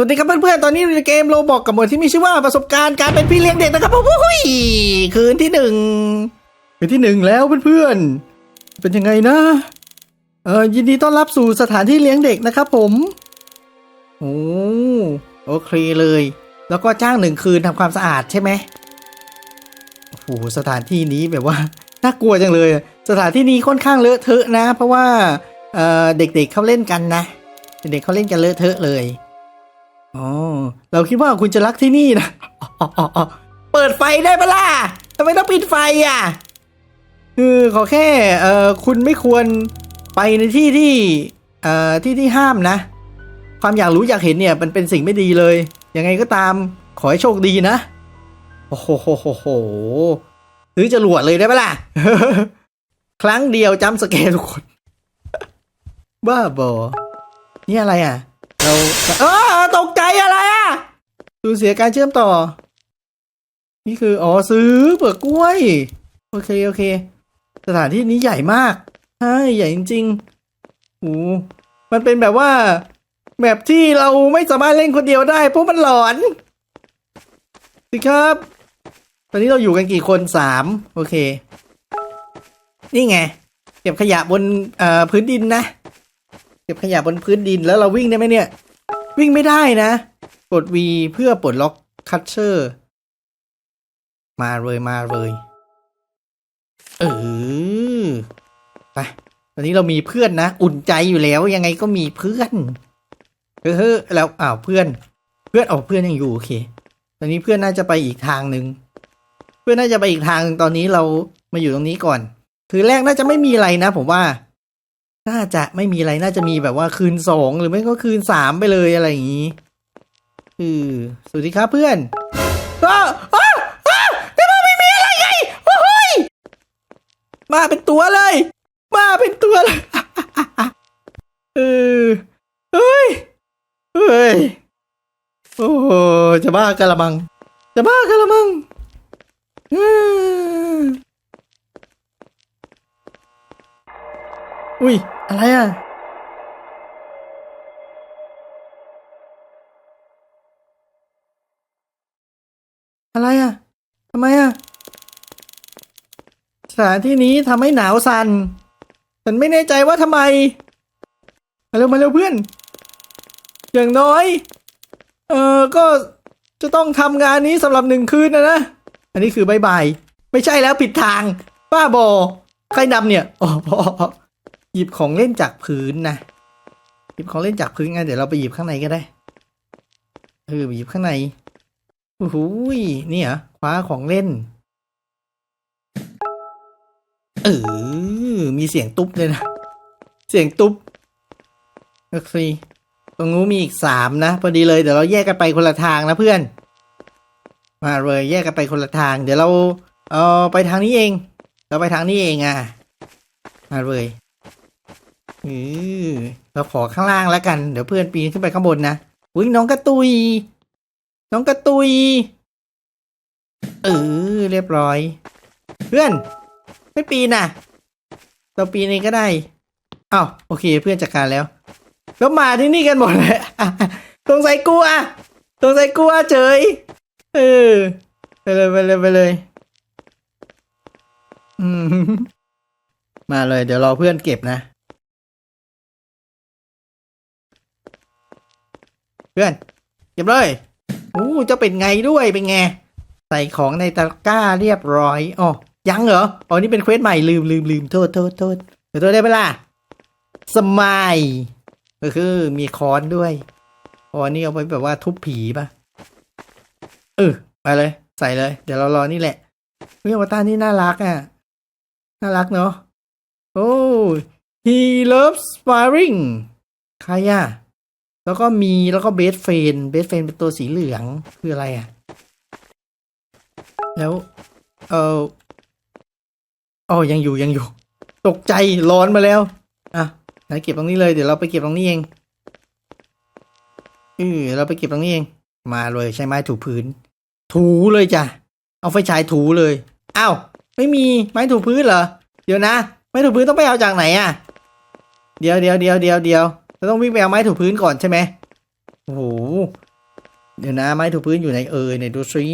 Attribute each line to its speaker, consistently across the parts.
Speaker 1: สวัสดีครับเพื่อนๆ ตอนนี้อยู่ในเกมโลบอกกับหมวดที่มีชื่อว่าประสบการณ์การเป็นพี่เลี้ยงเด็กนะครับผมอุ้ยคืนที่หนึ่งคืนที่หนึ่งแล้วเพื่อนๆ เป็นยังไงนะ เออยินดีต้อนรับสู่สถานที่เลี้ยงเด็กนะครับผม โอ้โอเคเลย แล้วก็จ้างหนึ่งคืนทำความสะอาดใช่ไหมโอ้โหสถานที่นี้แบบว่าน่ากลัวจังเลย สถานที่นี้ค่อนข้างเลอะเทอะนะ เพราะว่าเออเด็กๆเขาเล่นกันนะ เด็กๆเขาเล่นกันเลอะเทอะเลย อ๋อเราคิดว่าคุณจะรักที่นี่นะอ๋ออ๋ออ๋อเปิดไฟได้ปะล่ะทำไมต้องปิดไฟอะคือขอแค่เอ่อคุณไม่ควรไปในที่ที่เอ่อที่ที่ห้ามนะ ความอยากรู้อยากเห็นเนี่ยมันเป็นสิ่งไม่ดีเลย ยังไงก็ตามขอให้โชคดีนะ โอ้โหโหโหโหซื้อจรวดเลยได้ปะล่ะ ครั้งเดียวจำสเกลทุกคน บ้าบอ นี่อะไรอะ เราเออตกใจอะไรอะสูญเสียการเชื่อมต่อ นี่คือ อ๋อซื้อเปลือกกล้วย โอเค โอเค สถานที่นี้ใหญ่มากใช่ใหญ่จริงๆโอ้มันเป็นแบบว่าแบบที่เราไม่สามารถเล่นคนเดียวได้เพราะมันหลอนสิครับ ตอนนี้เราอยู่กันกี่คนสามโอเค นี่ไง เก็บขยะบนพื้นดินนะ เก็บขยะบนพื้นดินแล้วเราวิ่งได้ไหมเนี่ย วิ่งไม่ได้นะ กด V เพื่อปลดล็อกคัตเชอร์ มาเลยมาเลยเออไปตอนนี้เรามีเพื่อนนะ อุ่นใจอยู่แล้วยังไงก็มีเพื่อนเออแล้วอ้าวเพื่อน เพื่อนเอาเพื่อนยังอยู่โอเค ตอนนี้เพื่อนน่าจะไปอีกทางหนึ่งเพื่อนน่าจะไปอีกทางหนึ่งตอนนี้เรามาอยู่ตรงนี้ก่อน คือแรกน่าจะไม่มีอะไรนะ ผมว่า น่าจะไม่มีอะไรน่าจะมีแบบว่าคืนสองหรือไม่ก็คืนสามไปเลยอะไรอย่างนี้คือสวัสดีครับเพื่อนอ้าอ้าอ้าวแต่ว่าไม่มีอะไรไงโอ้ยมาเป็นตัวเลย มาเป็นตัวเลยเออเฮ้ยเฮ้ยโอ้จะบ้ากันละมัง จะบ้ากันละมังอืม อุ้ย อะไรอะ อะไรอะทำไมอะ สถานที่นี้ทำให้หนาวสัน่นฉันไม่แน่ใจว่าทำไม มาเร็วมาเร็วเพื่อน อย่างน้อย เออก็จะต้องทำงานนี้สำหรับหนึ่งคืนนะนะ อันนี้คือบายบาย ไม่ใช่แล้วผิดทาง บ้าบอ ใครนำเนี่ย อ๋อ หยิบของเล่นจากพื้นนะ หยิบของเล่นจากพื้นไงเดี๋ยวเราไปหยิบข้างในก็ได้เออหยิบข้างในโอ้โหนี่เหรอคว้าของเล่น เออ มีเสียงตุ๊บเลยนะ เสียงตุ๊บโอเคตรงนู้นมีอีกสามนะ พอดีเลยเดี๋ยวเราแยกกันไปคนละทางนะเพื่อน มาเลยแยกกันไปคนละทาง เดี๋ยวเรา เอาไปทางนี้เอง เราไปทางนี้เองอะ มาเลย เออเราขอข้างล่างแล้วกัน เดี๋ยวเพื่อนปีนขึ้นไปข้างบนนะอุ้ยน้องกระตุย น้องกระตุย เออ เรียบร้อย เพื่อน ไม่ปีนน่ะ เราปีนเองก็ได้อ้าวโอเค เพื่อนจัดการแล้ว แล้วมาที่นี่กันหมดเลยสงสัยกลัวสงสัยกลัวเฉย เออ ไปเลยไปเลยไปเลยอืมมาเลย เดี๋ยวรอเพื่อนเก็บนะ พื่อนเก็บเลยอู้จะเป็นไงด้วยเป็นไง ใส่ของในตะกร้าเรียบร้อยอ๋อยังเหรออ๋อนี่เป็นเควสใหม่ลืมลืมลืมโทษโทษโทษเดี๋ยวโทษได้ไหมล่ะสมายก็คือมีค้อนด้วยอ๋อนี่เอาไปแบบว่าทุบผีปะเออไปเลย ใส่เลย เดี๋ยวเรารอนี่แหละเฮ้ยอวตารนี่น่ารักอะ น่ารักเนาะโอ้ he loves sparring ใครอะ แล้วก็มีแล้วก็เบสเฟนเบสเฟนเป็นตัวสีเหลืองคืออะไรอะ แล้ว เอออ๋อยังอยู่ยังอยู่ ตกใจร้อนมาแล้ว อะไหนเก็บตรงนี้เลยเดี๋ยวเราไปเก็บตรงนี้เองเออเราไปเก็บตรงนี้เอง มาเลยใช้ไม้ถูพื้น ถูเลยจ้ะเอาไฟฉายถูเลยอ้าวไม่มีไม้ถูพื้นเหรอเดี๋ยวนะ ไม้ถูพื้นต้องไปเอาจากไหนอะ เดี๋ยวเดี๋ยวเดี๋ยวเดี๋ยวเดี๋ยว เราต้องวิ่งไปเอาไม้ถูพื้นก่อนใช่ไหมโอ้โห เดี๋ยวนะไม้ถูพื้นอยู่ไหนเอ่ยไหนดูซิ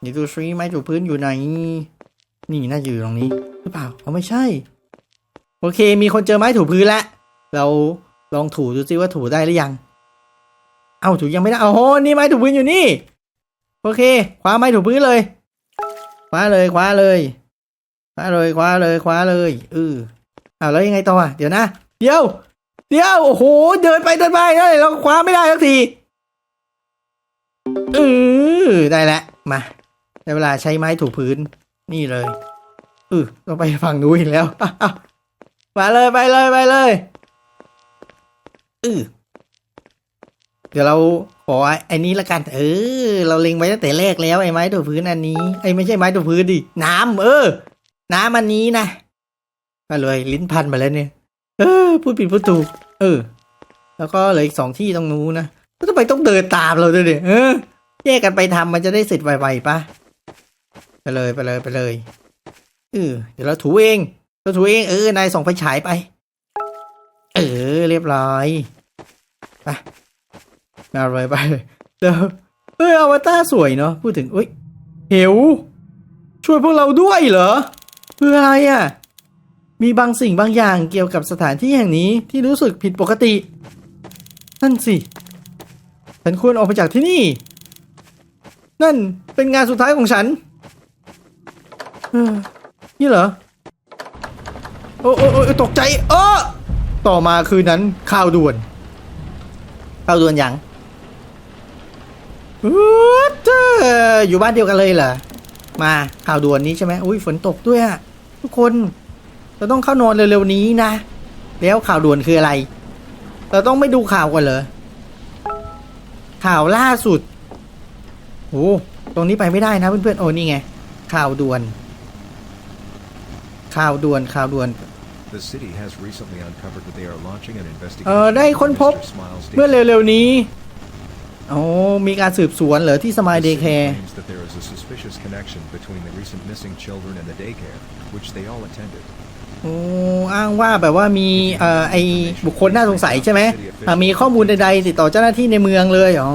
Speaker 1: ไหนดูซิไม้ถูพื้นอยู่ไหน นี่น่าจะอยู่ตรงนี้หรือเปล่าเอ๋อไม่ใช่ โอเค มีคนเจอไม้ถูพื้นแล้ว เราลองถูดูซิว่าถูได้หรือยัง เอ้าถูยังไม่ได้ เอาโหนี่ไม้ถูพื้นอยู่นี่ โอเค คว้าไม้ถูพื้นเลย คว้าเลย คว้าเลย คว้าเลย คว้าเลย คว้าเลยเออเอาแล้วยังไงต่ออะ เดี๋ยวนะ เดี๋ยว เดี๋ยวโอ้โห เดินไปเดินไปได้เราคว้าไม่ได้สักทีเออได้แล้วมาได้เวลาใช้ไม้ถูพื้น นี่เลยเออต้องไปฝั่งนู้นอีกแล้วมาเลยไปเลยไปเลยเออเดี๋ยวเราขอไอ้นี้ละกัน เออ เราเล็งไว้ตั้งแต่แรกแล้วไอ้ไม้ถูพื้นอันนี้ไอ้ไม่ใช่ไม้ถูพื้นดิน้ำเออ น้ำอันนี้นะก็เลยลิ้นพันมาแล้วเนี่ย เออพูดผิดพูดถูก เออ แล้วก็เหลืออีกสองที่ตรงนู้นนะแล้วทำไมต้องเดินตามเราด้วยเนี่ยเออแยกกันไปทำมันจะได้เสร็จไวๆปะไปเลยไปเลยไปเลยเออเดี๋ยวเราถูเองเราถูเองเออนายส่องไฟฉายไป เออ เรียบร้อยไปมาเลยไปเดี๋ยวเอออวตารสวยเนาะพูดถึงเอ้ยเหวช่วยพวกเราด้วยเหรอเพื่ออะไรอะ มีบางสิ่งบางอย่างเกี่ยวกับสถานที่แห่งนี้ที่รู้สึกผิดปกติ นั่นสิ ฉันควรออกไปจากที่นี่ นั่นเป็นงานสุดท้ายของฉันนี่เหรอ โอ้โอ้โอตกใจ เออต่อมาคืนนั้นข่าวด่วน ข่าวด่วนยังอุ๊ดเจ้ออยู่บ้านเดียวกันเลยเหรอ มาข่าวด่วนนี้ใช่ไหมอุ้ยฝนตกด้วยอะทุกคน เราต้องเข้านอนเร็วๆนี้นะ แล้วข่าวด่วนคืออะไร เราต้องไม่ดูข่าวก่อนเหรอ ข่าวล่าสุดโอ้ตรงนี้ไปไม่ได้นะเพื่อนๆ โอ้นี่ไง ข่าวด่วน ข่าวด่วน ข่าวด่วน
Speaker 2: The city has recently uncovered that they are launching an
Speaker 1: เออ
Speaker 2: investigation
Speaker 1: ได้ค้นพบ
Speaker 2: into Mr. Smiles'
Speaker 1: เมื่อ
Speaker 2: death.
Speaker 1: เร็วๆนี้โอ้มีการสืบสวนเหรอที่สมาย
Speaker 2: The
Speaker 1: เด
Speaker 2: city
Speaker 1: ย์แคร์
Speaker 2: claims that there is a suspicious connection between the recent missing children and the daycare, which they all attended.
Speaker 1: โอ้อ้างว่าแบบว่ามีเอ่อไอบุคคลน่าสงสัยใช่ไหมอะมีข้อมูลใดๆติดต่อเจ้าหน้าที่ในเมืองเลยอ๋อ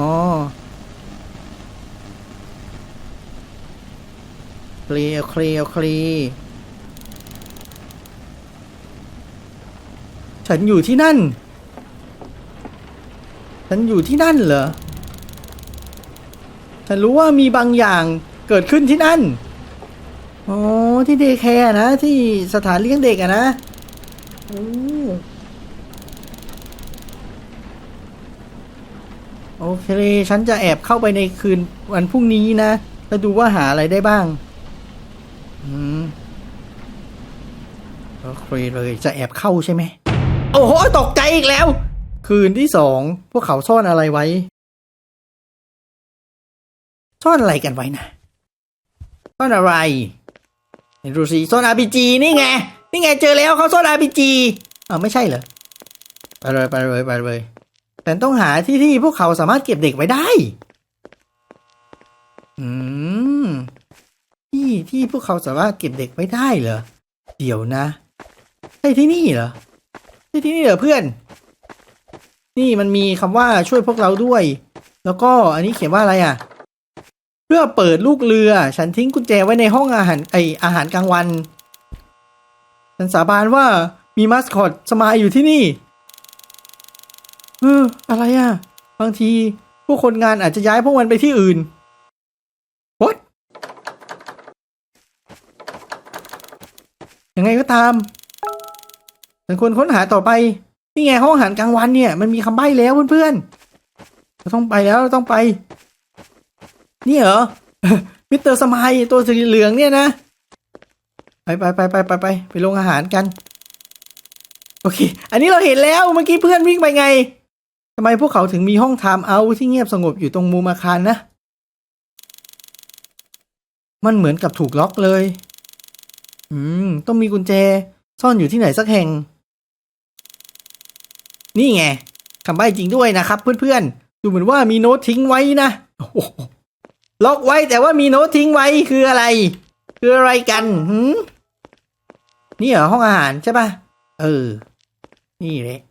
Speaker 1: เคลียร์เคลียร์เคลียร์ฉันอยู่ที่นั่น ฉันอยู่ที่นั่นเหรอ ฉันรู้ว่ามีบางอย่างเกิดขึ้นที่นั่น อ๋อที่เดย์แคร์นะ ที่สถานเลี้ยงเด็กอะนะโอ้โอเค ฉันจะแอบเข้าไปในคืนวันพรุ่งนี้นะแล้วดูว่าหาอะไรได้บ้าง อืมโอเคเลยจะแอบเข้าใช่ไหม โอ้โห ตกใจอีกแล้ว คืนที่สอง พวกเขาซ่อนอะไรไว้ ซ่อนอะไรกันไว้นะซ่อนอะไร ไหนดูสิซ่อน RPG นี่ไง นี่ไงเจอแล้วเขาโซ่อน RPG อ้าวไม่ใช่เหรอ ไปเลยไปเลยไปเลย แต่ต้องหาที่ที่พวกเขาสามารถเก็บเด็กไว้ได้ อืม ที่ที่พวกเขาสามารถเก็บเด็กไว้ได้เหรอ เดี๋ยวนะ ใช่ที่นี่เหรอ ใช่ที่นี่เหรอเพื่อน นี่มันมีคำว่าช่วยพวกเราด้วย แล้วก็อันนี้เขียนว่าอะไรอะ เพื่อเปิดลูกเรือ ฉันทิ้งกุญแจไว้ในห้องอาหารไออาหารกลางวัน ฉันสาบานว่ามีมาสคอตสมายอยู่ที่นี่เอออะไรอะ บางทีผู้คนงานอาจจะย้ายพวกมันไปที่อื่น What ยังไงก็ตามฉันควรค้นหาต่อไป นี่ไงห้องอาหารกลางวันเนี่ย มันมีคำใบ้แล้วเพื่อนๆเราต้องไปแล้วเราต้องไป นี่เหรอมิสเตอร์สมายตัวสีเหลืองเนี่ยนะ ไปไปไปไปไปไปไปลงอาหารกัน โอเค อันนี้เราเห็นแล้วเมื่อกี้เพื่อนวิ่งไปไงทำไมพวกเขาถึงมีห้องไทม์เอาที่เงียบสงบอยู่ตรงมุมอาคารนะ มันเหมือนกับถูกล็อกเลย อืม ต้องมีกุญแจ ซ่อนอยู่ที่ไหนสักแห่ง นี่ไงคำใบ้จริงด้วยนะครับเพื่อนๆ ดูเหมือนว่ามีโน้ตทิ้งไว้นะโอ้โล็อกไว้แต่ว่ามีโน้ตทิ้งไว้คืออะไร คืออะไรกันหืมนี่เหรอห้องอาหารใช่ปะเออ นี่แหละ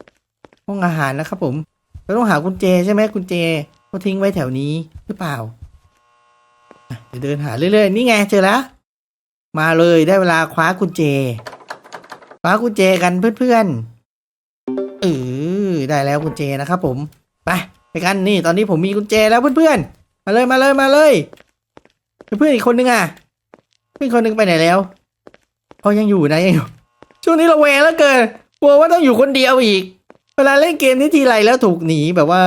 Speaker 1: ห้องอาหารนะครับผมเราต้องหากุญแจใช่ไหมกุญแจเขาทิ้งไว้แถวนี้หรือเปล่าเดี๋ยวเดินหาเรื่อยๆนี่ไงเจอแล้ว มาเลยได้เวลาคว้ากุญแจ คว้ากุญแจกันเพื่อนๆเออได้แล้วกุญแจนะครับผมไปไปกันนี่ตอนนี้ผมมีกุญแจแล้วเพื่อนๆ มาเลยมาเลยมาเลยเพื่อนอีกคนนึงอะ เพื่อนคนนึงไปไหนแล้วเขายังอยู่นะยังอยู่ช่วงนี้เราแวงแล้วเกินกลัวว่าต้องอยู่คนเดียวอีก เวลาเล่นเกมนี้ทีไรแล้วถูกหนีแบบว่า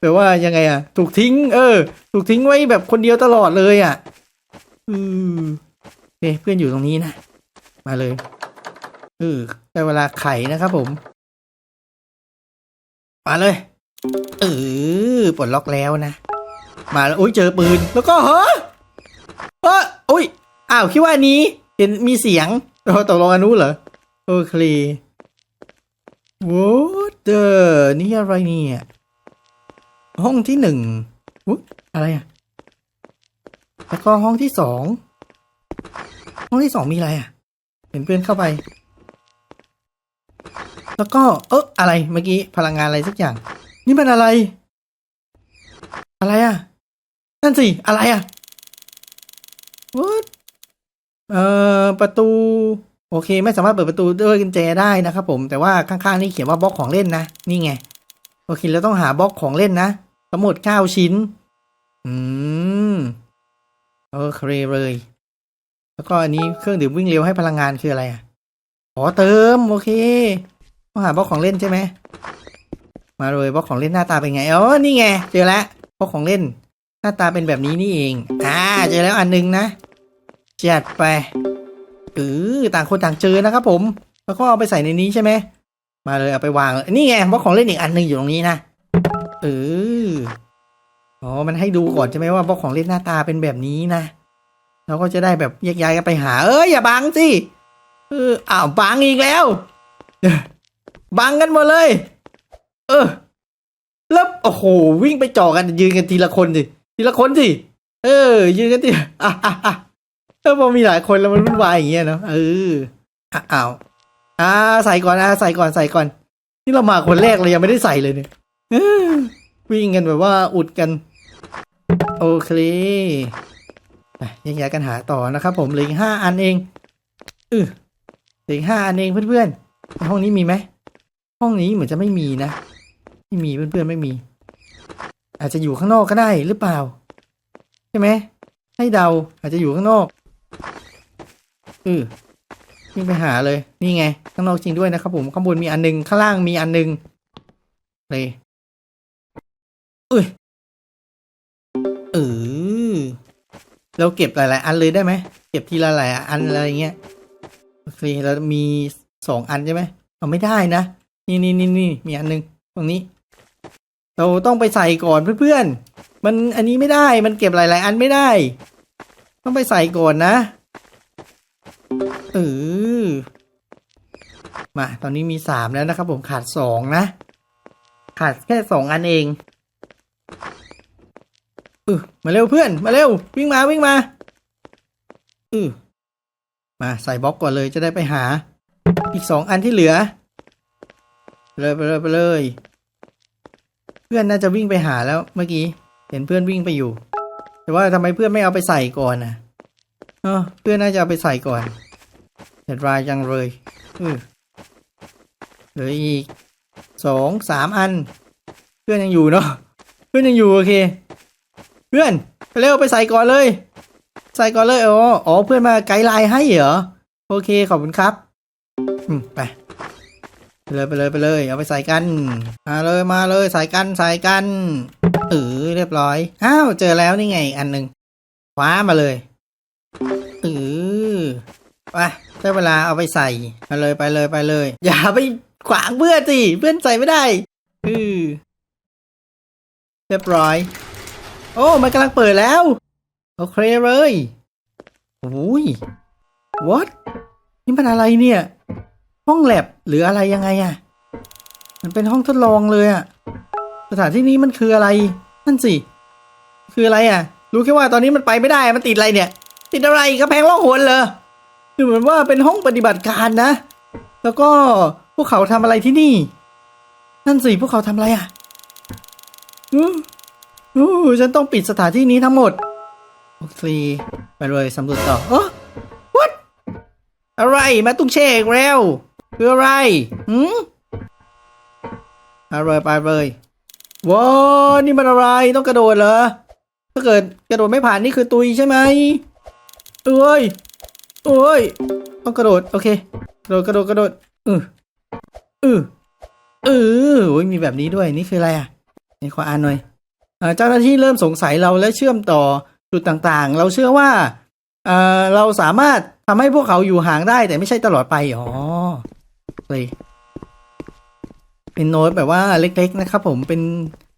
Speaker 1: แบบว่ายังไงอะ ถูกทิ้ง เออ ถูกทิ้งไว้แบบคนเดียวตลอดเลยอะอือเเพื่อนอยู่ตรงนี้นะมาเลยเออได้เวลาไขนะครับผม มาเลยเออปลดล็อกแล้วนะ มาแล้วอุ้ยเจอปืน แล้วก็เฮ้อเฮ้ออุ้ยอ้าวคิดว่านี้ เห็นมีเสียงโอ้ตกลงอนุเหรอโอเค What the นี่อะไรเนี่ยห้องที่หนึ่งอุ๊ยอะไรอะแล้วก็ห้องที่สองห้องที่สองมีอะไรอะ เห็นเพื่อนเข้าไป แล้วก็เอออะไรเมื่อกี้พลังงานอะไรสักอย่าง นี่มันอะไร อะไรอะ นั่นสิ อะไรอะ What เอ่อประตู โอเค ไม่สามารถเปิดประตูด้วยกุญแจได้นะครับผมแต่ว่าข้างๆนี่เขียนว่าบล็อกของเล่นนะ นี่ไง โอเคเราต้องหาบล็อกของเล่นนะทั้งหมดเก้าชิ้น อืมโอเคเลย แล้วก็อันนี้เครื่องดื่มวิ่งเร็วให้พลังงานคืออะไรอะขอเติม โอเคต้องหาบล็อกของเล่นใช่ไหมมาเลยบล็อกของเล่นหน้าตาเป็นไงอ๋อนี่ไงเจอแล้วบล็อกของเล่น หน้าตาเป็นแบบนี้นี่เอง อ่า เจอแล้วอันหนึงนะจัดไปเออต่างคนต่างเจอนะครับผม แล้วก็เอาไปใส่ในนี้ใช่ไหม มาเลยเอาไปวางเลยนี่ไงบล็อกของเล่นอีกอันหนึ่งอยู่ตรงนี้นะ เออ อ๋อ มันให้ดูก่อนใช่ไหมว่าบล็อกของเล่นหน้าตาเป็นแบบนี้นะเราก็จะได้แบบแยกย้ายกันไปหา เอ้ยอย่าบังสิ เออ อ้าวบังอีกแล้ว บังกันหมดเลย เออแล้วโอ้โห วิ่งไปจ่อกันยืนกันทีละคนสิ ทีละคนสิ เออ ยืนกันทีอะอะอะเออพอมีหลายคนแล้วมันวุ่นวายอย่างเงี้ยเนาะ เอออะอ้าวอ่าใส่ก่อนอะใส่ก่อนใส่ก่อน นี่เรามาคนแรกเลยยังไม่ได้ใส่เลยเนี่ยวิ่งกันแบบว่าอุดกัน โอเคอะแยากันหาต่อนะครับผมเหลืออีกห้าอันเองเออเหลืออีกห้าอันเองเพื่อนๆห้องนี้มีไหมห้องนี้เหมือนจะไม่มีนะ ไม่มีเพื่อนๆไม่มี อาจจะอยู่ข้างนอกก็ได้หรือเปล่า ใช่ไหมให้เดาอาจจะอยู่ข้างนอกเออวิ่งไปหาเลย นี่ไง ข้างนอกจริงด้วยนะครับผมข้างบนมีอันหนึงข้างล่างมีอันหนึงเลยเอ้ยเออเราเก็บหลาย ๆ อันเลยได้ไหมเก็บทีละหลายอันอะไรเงี้ยโอเคเรามีสองอันใช่ไหมเอาไม่ได้นะนี่นี่นี่นี่มีอันหนึงตรงนี้ เราต้องไปใส่ก่อนเพื่อนๆ มันอันนี้ไม่ได้ มันเก็บหลายๆ อันไม่ได้ ต้องไปใส่ก่อนนะ เออ มา ตอนนี้มีสามแล้วนะครับผมขาดสองนะ ขาดแค่สองอันเองเออมาเร็วเพื่อน มาเร็ว วิ่งมาวิ่งมาเออมาใส่บล็อกก่อนเลยจะได้ไปหา อีกสองอันที่เหลือ เลยไปเลยไปเลยเพื่อนน่าจะวิ่งไปหาแล้วเมื่อกี้ เห็นเพื่อนวิ่งไปอยู่ แต่ว่าทำไมเพื่อนไม่เอาไปใส่ก่อนนะเออเพื่อนน่าจะเอาไปใส่ก่อนเห็ดรายจังเลยอือเหลืออีกสองสามอัน เพื่อนยังอยู่เนาะเพื่อนยังอยู่โอเค เพื่อนไปเร็วไปใส่ก่อนเลย ใส่ก่อนเลยอ๋ออ๋อเพื่อนมาไกด์ไลน์ให้เหรอโอเคขอบคุณครับ อืมไป เลยไปเลยไปเลย เอาไปใส่กัน มาเลยมาเลยใส่กันใส่กันเออเรียบร้อยอ้าวเจอแล้วนี่ไง อันหนึ่งคว้ามาเลยเออไปได้เวลาเอาไปใส่มาเลยไปเลยไปเลย อย่าไปขวางเพื่อนสิเพื่อนใส่ไม่ได้เออเรียบร้อย โอ้มันกำลังเปิดแล้วโอเคเลยโอ้ย what นี่มันอะไรเนี่ย ห้องแลบหรืออะไรยังไงอะ่ะ มันเป็นห้องทดลองเลยอะ่ะ สถานที่นี้มันคืออะไร นั่นสิ คืออะไรอะ่ะ รู้แค่ว่าตอนนี้มันไปไม่ได้ มันติดอะไรเนี่ย ติดอะไรกระแพงล่องหนเหรอดูเหมือนว่าเป็นห้องปฏิบัติการนะ แล้วก็พวกเขาทำอะไรที่นี่ นั่นสิ พวกเขาทำอะไรอะ่ะอืมโอ้ฉันต้องปิดสถานที่นี้ทั้งหมดโอเคไปเลยสำรวจต่อเออ what อะไรมาตุ้งเชกแล้ว คืออะไรหืมไปเลยไปเลยว้าวนี่มันอะไรต้องกระโดดเหรอ ถ้าเกิดกระโดดไม่ผ่านนี่คือตุยใช่ไหมเอ้ยเอ้ยต้องกระโดดโอเคกระโดดกระโดดกระโดดเออเออเออโอ้ยมีแบบนี้ด้วยนี่คืออะไรอะนี่ขออ่านหน่อยเจ้าหน้าที่เริ่มสงสัยเราและเชื่อมต่อจุดต่างๆ เราเชื่อว่าเอ่อเราสามารถทำให้พวกเขาอยู่ห่างได้แต่ไม่ใช่ตลอดไป อ๋อ เลย เป็นโน้ตแบบว่าเล็กๆนะครับ ผมเป็น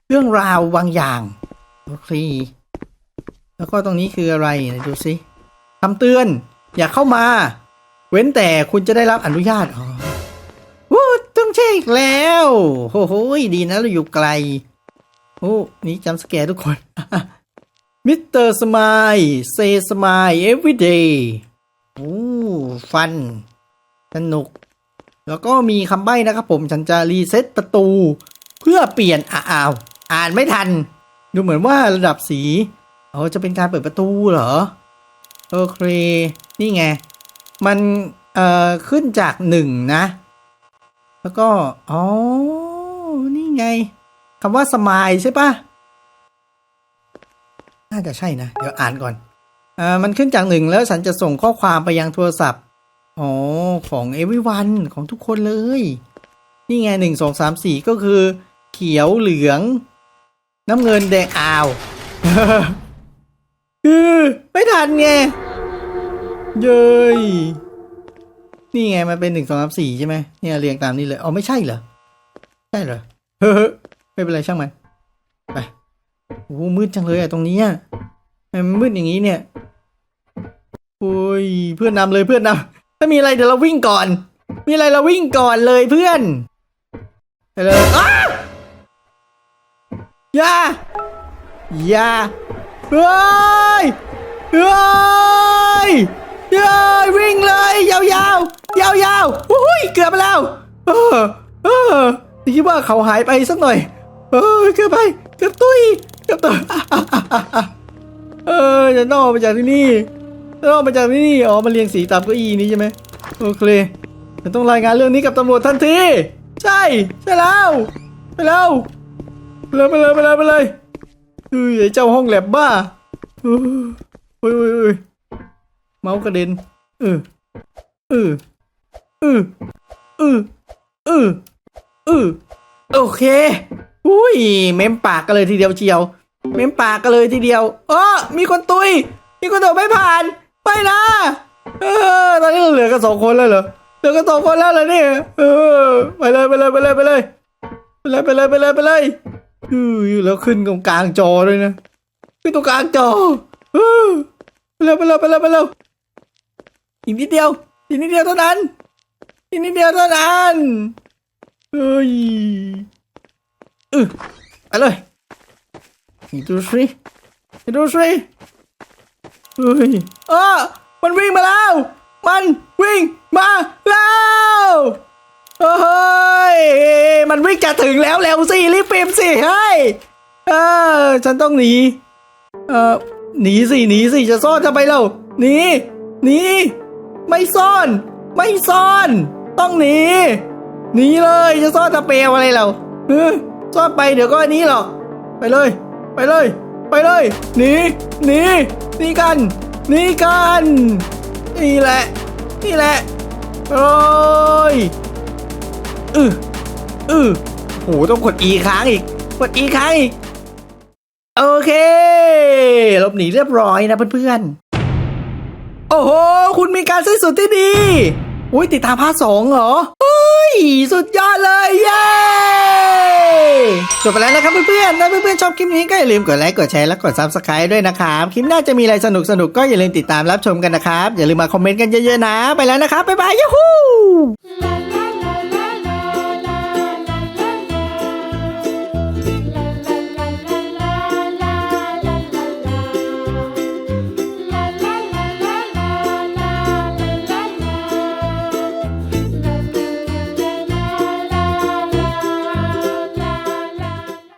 Speaker 1: เรื่องราวบางอย่างโอเคแล้วก็ตรงนี้คืออะไรดูสิคำเตือน อย่าเข้ามา เว้นแต่คุณจะได้รับอนุญาตอ๋อวู้ต้องเช็คแล้วโอ้โหดีนะเราอยู่ไกลโอ้นี่จำสแกร์ทุกคนมิสเตอร์สมายเซสมาย everyday โอ้ฟัน สนุก แล้วก็มีคำใบ้นะครับผมฉันจะรีเซ็ตประตู เพื่อเปลี่ยนอ้าวอ่านไม่ทัน ดูเหมือนว่าระดับสีอ๋อจะเป็นการเปิดประตูเหรอโอเค นี่ไง มันเอ่อขึ้นจากหนึ่งนะ แล้วก็ อ๋อ นี่ไงคำว่าสมายใช่ปะน่าจะใช่นะ เดี๋ยวอ่านก่อนเอ่ามันขึ้นจากหนึ่งแล้วฉันจะส่งข้อความไปยังโทรศัพท์ อ๋อ ของ everyone ของทุกคนเลย นี่ไงหนึ่งสองสามสี่ก็คือ เขียวเหลือง น้ำเงินแดงอ้าวคือไม่ทันไง เย้ยนี่ไงมันเป็นหนึ่งสองสามสี่ใช่ไหมเนี่ยเรียงตามนี้เลยอ๋อไม่ใช่เหรอใช่เหรอเฮ้อไม่เป็นไรช่างมันไปโอ้มืดจังเลยอะตรงนี้อะทำไมมันมืดอย่างนี้เนี่ยโอ้ยเพื่อนนำเลยเพื่อนนำ ถ้ามีอะไรเดี๋ยวเราวิ่งก่อน มีอะไรเราวิ่งก่อนเลยเพื่อนไปเลยอ้าอย่าอย่าเฮ้ยเฮ้ยเฮ้ยวิ่งเลยยาวยาวยาวยาวๆอุ้ยเกือบไปแล้วเออเออคิดว่าเขาหายไปสักหน่อย เออเกือบไปเกือบตุ้ยเกือบตุ้ยเออจะนอกมาจากที่นี่ จะนอกมาจากนี่อ๋อมาเรียงสีตามเก้าอี้นี้ใช่ไหมโอเคฉันต้องรายงานเรื่องนี้กับตำรวจทันทีใช่ใช่แล้วไปแล้วไปเลยไปเลยไปเลยไปเลยเฮ้ยไอ้เจ้าห้องแลบบ้าเออเฮ้ยเฮ้ยเฮ้ยเมาส์กระเด็นเออเออเออเออเออเออโอเคอุ้ยเม้มปากกันเลยทีเดียวเชียว เม้มปากกันเลยทีเดียวอ๋อมีคนตุยมีคนโดดไม่ผ่าน ไปนะเออตอนนี้เราเหลือกันสองคนแล้วเหรอเหลือกันสองคนแล้วเหรอเนี่ยเออไปเลยไปเลยไปเลยไปเลยไปเลยไปเลยไปเลยไปเลยอือแล้วขึ้นตรงกลางจอด้วยนะขึ้นตรงกลางจอเออไปเลยไปเลยไปเลยไปเลยอีกนิดเดียวอีกนิดเดียวเท่านั้นอีกนิดเดียวเท่านั้นเฮ้ยเออไปเลยดูสิดูสิ เฮ้ยเออมันวิ่งมาแล้ว มันวิ่งมาแล้วเฮ้ย มันวิ่งจะถึงแล้วเร็วสิรีบปิมสิเฮ้ยเออฉันต้องหนีเออหนีสิหนีสิจะซ่อนทำไมเราหนีหนีไม่ซ่อน ไม่ซ่อน ต้องหนีหนีเลยจะซ่อนตะเปียวอะไรเราเออซ่อนไปเดี๋ยวก็อันนี้หรอกไปเลย ไปเลย ไปเลยหนีหนีหนีกันหนีกันนี่แหละนี่แหละโอ้ยอืออือโหต้องกด E ค้างอีกกด E ค้างอีกโอเคหลบหนีเรียบร้อยนะเพื่อนๆโอ้โห คุณมีการสิ้นสุดที่ดี อุ้ยติดตามภาคสองเหรอ ย สุดยอดเลยเย้จบไปแล้วนะครับเพื่อนๆถ้าเพื่อนๆชอบคลิปนี้ก็อย่าลืมกดไลค์กดแชร์และกด subscribe ด้วยนะครับ คลิปหน้าจะมีอะไรสนุกๆก็อย่าลืมติดตามรับชมกันนะครับ อย่าลืมมาคอมเมนต์กันเยอะๆนะ ไปแล้วนะครับบ๊ายบายยูฮู